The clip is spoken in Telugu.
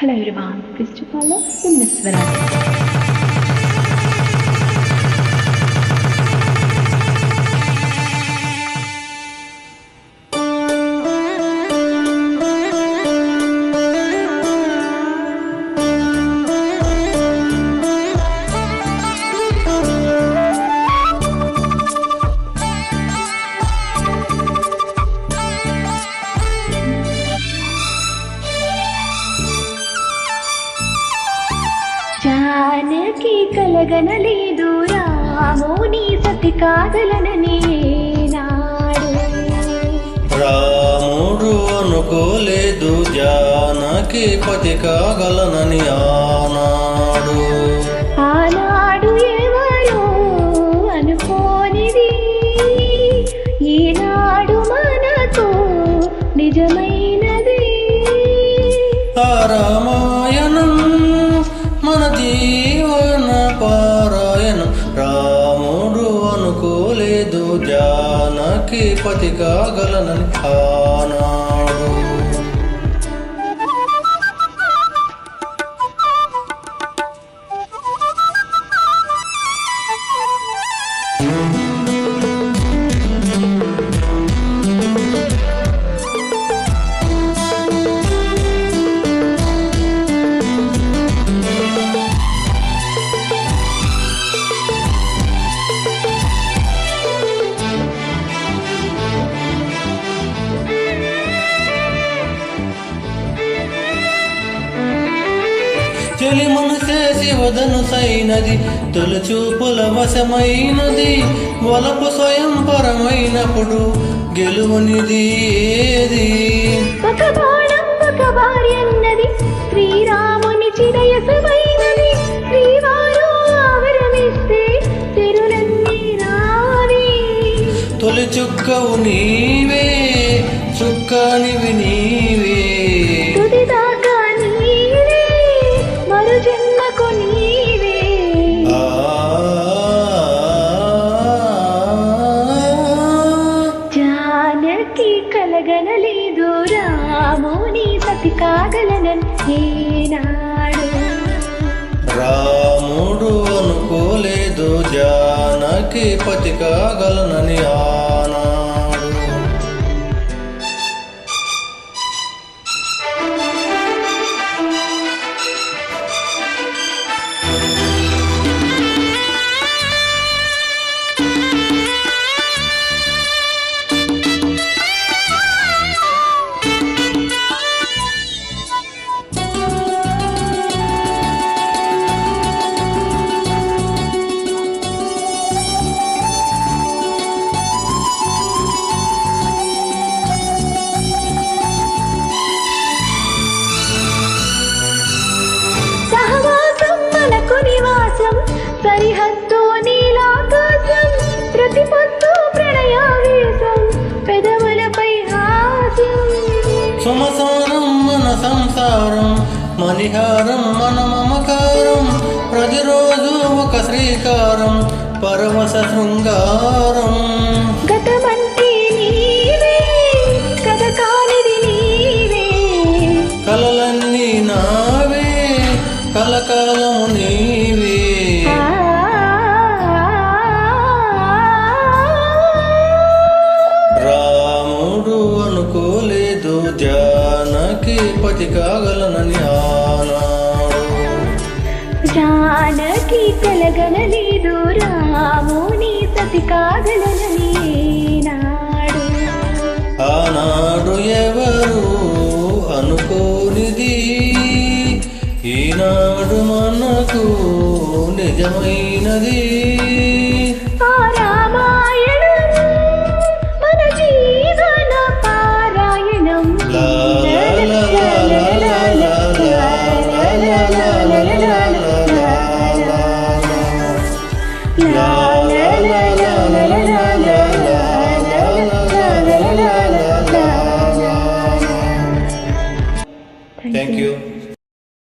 Hello everyone, this is from Miss Janaki కలగనలేదు రాముని సతి కాదలనని నాడు రాముడు అనుకోలేదు జానకి పతి కాగలనని ఆనాడు. ఆనాడు ఎవరు అనుకోనిది. ఈనాడు మనకు నిజమైనది. ఆ జానకి పతి మనసేసి వదను సైనది. తొలి చూపుల వశమైనది. వలపు స్వయం పరమైనప్పుడు గెలువనిది ఏది? ఒక బాణం ఒక భార్యన్నది శ్రీరాముని చిరయసమైనది శ్రీవారు ఆవరమిస్తే తెరులన్నీ రావి. తొలి చుక్కవు నీవే. చుక్కానివి నీవే కలగనలేదు రాముని సతి కాగలనన్ ఏనాడు. రాముడు అనుకోలేదు జానకి పతి కాగలనని ఆ మణిహారం మన మమకారం ప్రతిరోజు ఒక శ్రీకారం పరమశ శృంగారం. కలలన్నీ నావే కలకాలము నీవే జానకి కలగనలేదు రాముని సతి కాగలని నాడు ఆనాడు ఎవరు అనుకోనిది? ఈనాడు మనకు నిజమైనది.